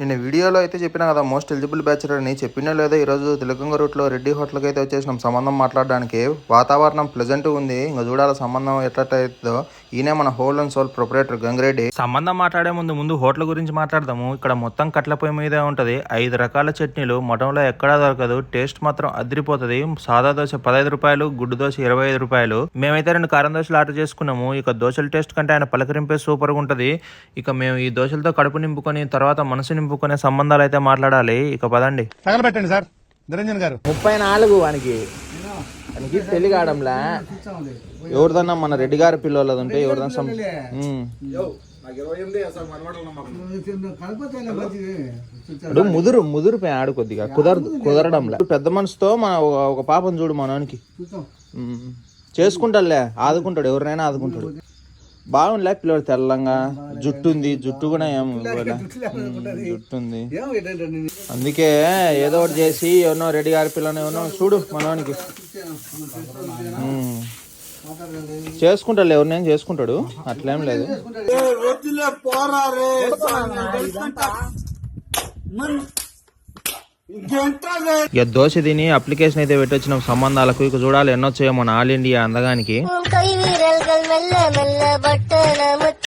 నేను వీడియోలో అయితే చెప్పిన కదా మోస్ట్ ఎలిజిబుల్ బ్యాచులర్ అని. చెప్పినా లేదో ఈరోజు తిలకంగ రూట్లో రెడ్డి హోటల్కి అయితే వచ్చేసినాం. సంబంధం మాట్లాడడానికి. వాతావరణం ప్లెజెంట్ ఉంది. ఇంకా చూడాల సంబంధం ఎట్లయితుందో. ఈయనే మన whole and sole proprietor Gangireddy. సంబంధం మాట్లాడే ముందు ముందు హోటల్ గురించి మాట్లాడదాము. ఇక్కడ మొత్తం కట్ల పొయ్యి మీదే ఉంటది. ఐదు రకాల చట్నీలు. మఠంలో ఎక్కడా దొరకదు. టేస్ట్ మాత్రం అదిరిపోతుంది. సాదా దోశ పదహైదు రూపాయలు గుడ్డు దోశ ఇరవై ఐదు రూపాయలు. మేమైతే రెండు కారం దోశలు ఆర్డర్ చేసుకున్నాము. ఇక దోశల టేస్ట్ కంటే ఆయన పలకరింపే సూపర్గా ఉంటుంది. ఇక మేము ఈ దోశలతో కడుపు నింపుకొని తర్వాత మనసు నింపుకునే సంబంధాలు అయితే మాట్లాడాలి. ఇక పదండి. తగలబెట్టండి సార్. నిరంజన్ గారు. ముప్పై నాలుగు వానికి వానికి పెళ్ళి కావడంలే? ఎవరిదన్నా మన రెడ్డి గారి పిల్లలది ఉంటే ఎవరిదన్నా. ఇప్పుడు ముదురు ముదురు పై ఆడు కొద్దిగా. కుదరదు కుదరడంలే. పెద్ద మనసుతో మన ఒక- పాపం చూడు మనోనికి. ఉమ్. చేసుకుంటాడులే ఆదుకుంటాడు ఎవరినైనా ఆదుకుంటాడు. బాగుందిలే పిల్లడు తెల్లంగా. జుట్టు ఉంది జుట్టు కూడా ఏం జుట్టు ఉంది అందుకే ఏదో ఒకటి చేసి ఎవరినో రెడ్డి గారి పిల్లని ఎవరినో చూడు మనోనికి. ఉమ్. చేసుకుంటాడు ఎవరినేం చేసుకుంటాడు. అట్లేం లేదు. ఇక దోశ తిని అప్లికేషన్ అయితే పెట్టొచ్చిన సంబంధాలకు. ఇక చూడాలి ఎన్నొచ్చాయో మన ఆల్ ఇండియా అందగానికి.